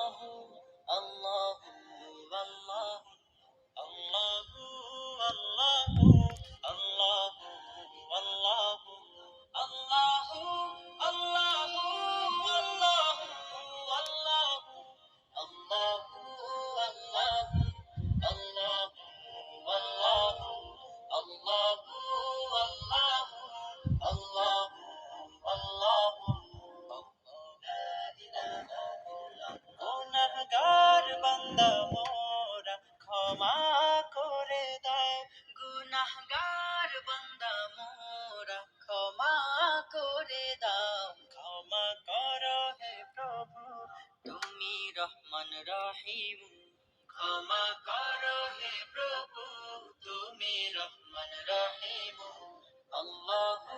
الله اللهم الله দাদা মোরা ক্ষমা করে দাও। গুনাহগার বান্দা মোরা ক্ষমা করে দাও। ক্ষমা কর হে প্রভু, তুমি রহমান রহিম। ক্ষমা কর হে প্রভু, তুমি রহমান রহিম। আল্লাহ